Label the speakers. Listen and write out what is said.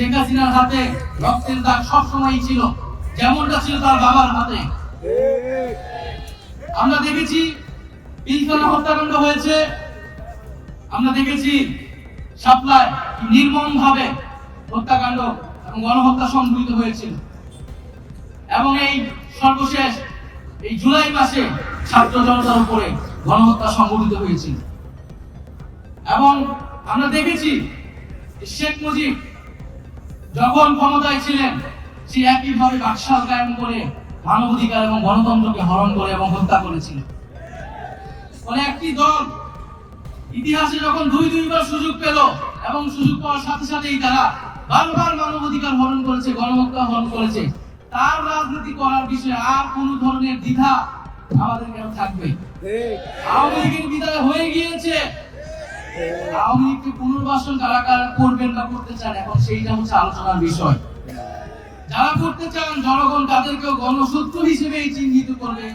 Speaker 1: শেখ হাসিনার হাতে রক্তের দাগ সবসময়ই ছিল, যেমনটা ছিল তার বাবার হাতে। আমরা দেখেছি পিলখানা হত্যাকাণ্ড হয়েছে। আমরা দেখেছি সাপ্লাই নির্মম ভাবে হত্যাকাণ্ড এবং গণহত্যা সংঘটিত হয়েছিল। এবং এই সর্বশেষ, এই জুলাই মাসে ছাত্র জনতার উপরে গণহত্যা সংঘটিত হয়েছিল। এবং আমরা দেখেছি শেখ মুজিব যখন ক্ষমতায় ছিলেন সে একইভাবে বাকশাল কায়েম করে মানবাধিকার এবং গণতন্ত্রকে হরণ করে এবং হত্যা করেছিল ফলে একটি দল ইতিহাসে যখন দুই দুইবার সুযোগ পেল এবং সুযোগ পাওয়ার সাথে সাথেই তারা বারবার মানবাধিকার হরণ করেছে গণহত্যা হরণ করেছে তার রাজনীতি করার বিষয়ে আর কোন ধরনের দ্বিধা আমাদের কেন থাকবে? আওয়ামী লীগের বিদায় হয়ে গিয়েছে আওয়ামী লীগকে পুনর্বাসন যারা কারা করবেন বা করতে চান? এখন সেইটা হচ্ছে আলোচনার বিষয়। যারা করতে চান, জনগণ তাদেরকেও গণশত্রু হিসেবেই চিহ্নিত করবে।